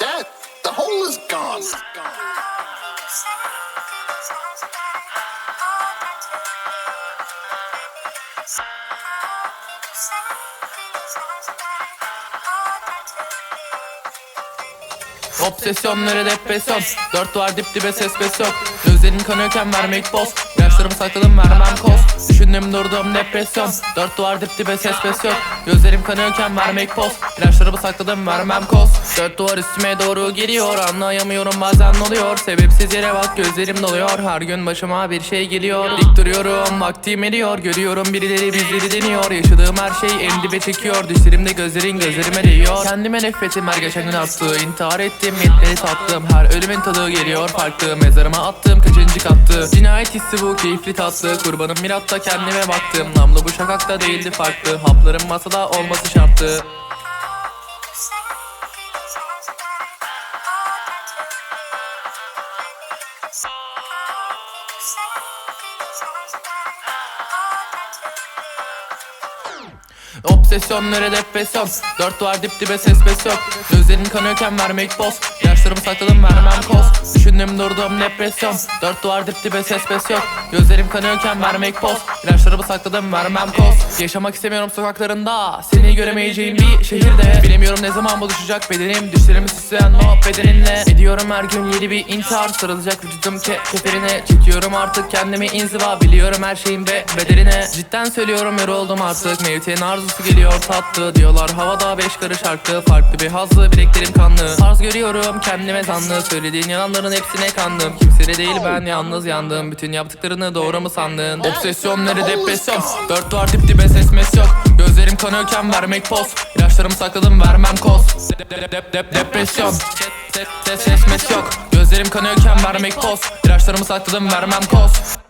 Dad, the hole is gone. Obsesyonları depresyon. Dört duvar dip dibe ses bes yok Gözlerin kanıyorken vermek boz Yaşlarımı sakladım vermem koz Düşündüm durdum depresyon. Dört duvar dip dibe ses bes yok Gözlerim kanıyorken vermek poz İlaçlarımı sakladım vermem koz Dört duvar üstüme doğru geliyor. Anlayamıyorum bazen oluyor. Sebepsiz yere bak gözlerim doluyor. Her gün başıma bir şey geliyor. Dik duruyorum vaktim eriyor. Görüyorum birileri bizleri deniyor. Yaşadığım her şey en çekiyor. Düşlerimde gözlerin gözlerime değiyor. Kendime nefretim her geçen gün attı İntihar ettim yetleri sattım Her ölümün tadı geliyor. Farklı Mezarıma attım. Kaçıncı kattı? Cinayet hissi bu keyifli tatlı Kurbanım miratta kendime baktım. Namlu bu şakakta değildi farklı. Hapların masada olması şarttı Obsesyonları depresyon. Dört duvar dip dibe ses bes yok Gözlerin kanıyorken vermek boz. Yaşlarımı sakladım vermem koz. Düşündüm durdum depresyon. Dört duvar dip dibe ses bes yok Gözlerim kanıyorken vermek poz İlaçlarımı sakladım vermem koz. Yaşamak istemiyorum sokaklarında. Seni göremeyeceğim bir şehirde. Bilemiyorum ne zaman buluşacak bedenim. Düşlerimi süsleyen o bedeninle. Ediyorum her gün yeni bir intihar. Sarılacak vücudum ke keferine. Çekiyorum artık kendimi inziva. Biliyorum her şeyin be bedeline Cidden söylüyorum yoruldum artık. Mevtenin arzusu geliyor tatlı Diyorlar. Havada beş karış arttı Farklı bir hazlı bileklerim kanlı. Tarz görüyorum kendime zanlı Söylediğin yalanların hepsine kandım. Kimseyle değil ben yalnız yandım. Bütün yaptıklarını doğru mu sandın? Obsesyonları depresyon. Dört duvar dip dibe ses mes yok Gözlerim kanıyorken vermek poz. İlaçlarımı sakladım vermem koz. Dep dep dep dep depresyon. Ses ses yok Gözlerim kanıyorken vermek poz. İlaçlarımı sakladım vermem koz